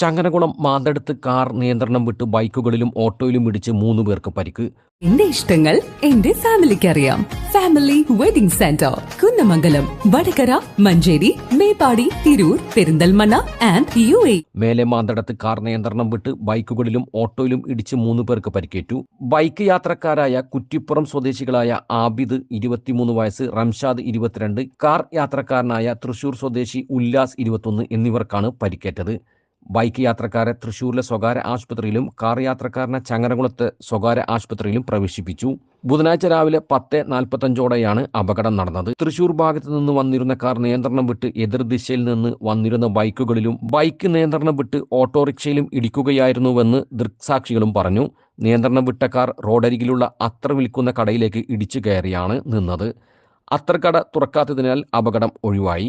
Changanakulam മാന്തടുത്ത് car നിയന്ത്രണം വിട്ട് ബൈക്കുകളിലും ഓട്ടോയിലും ഇടിച്ച് മൂന്ന് പേർക്ക് പരിക്ക്. എന്റെ ഇഷ്ടങ്ങൾ എന്റെ ഫാമിലിക്ക് അറിയാം. Family wedding centre Kunnamangalam Vadakara Manjeri Meppadi Tirur Perinthalmanna and U A മേലെ മാന്തടത്ത് കാർ നിയന്ത്രണം വിട്ട് ബൈക്കുകളിലും ഓട്ടോയിലും ഇടിച്ച് മൂന്ന് പേർക്ക് പരിക്കേറ്റു. ബൈക്ക് യാത്രക്കാരായ കുറ്റിപ്പുറം സ്വദേശികളായ ആബിദ് ഇരുപത്തിമൂന്ന് വയസ്സ് റംഷാദ് ഇരുപത്തിരണ്ട് കാർ യാത്രക്കാരനായ തൃശൂർ സ്വദേശി ഉല്ലാസ് ഇരുപത്തൊന്ന് എന്നിവർക്കാണ് പരിക്കേറ്റത്. ബൈക്ക് യാത്രക്കാരെ തൃശൂരിലെ സ്വകാര്യ ആശുപത്രിയിലും കാർ യാത്രക്കാരനെ ചങ്ങരകുളത്ത് സ്വകാര്യ ആശുപത്രിയിലും പ്രവേശിപ്പിച്ചു. ബുധനാഴ്ച രാവിലെ പത്ത് നാൽപ്പത്തഞ്ചോടെയാണ് അപകടം നടന്നത്. തൃശൂർ ഭാഗത്ത് നിന്ന് വന്നിരുന്ന കാർ നിയന്ത്രണം വിട്ട് എതിർദിശയിൽ നിന്ന് വന്നിരുന്ന ബൈക്കുകളിലും ബൈക്ക് നിയന്ത്രണം വിട്ട് ഓട്ടോറിക്ഷയിലും ഇടിക്കുകയായിരുന്നുവെന്ന് ദൃക്സാക്ഷികളും പറഞ്ഞു. നിയന്ത്രണം വിട്ട കാർ റോഡരികിലുള്ള അത്ര വിൽക്കുന്ന കടയിലേക്ക് ഇടിച്ചു കയറിയാണ് നിന്നത്. അത്രക്കട തുറക്കാത്തതിനാൽ അപകടം ഒഴിവായി.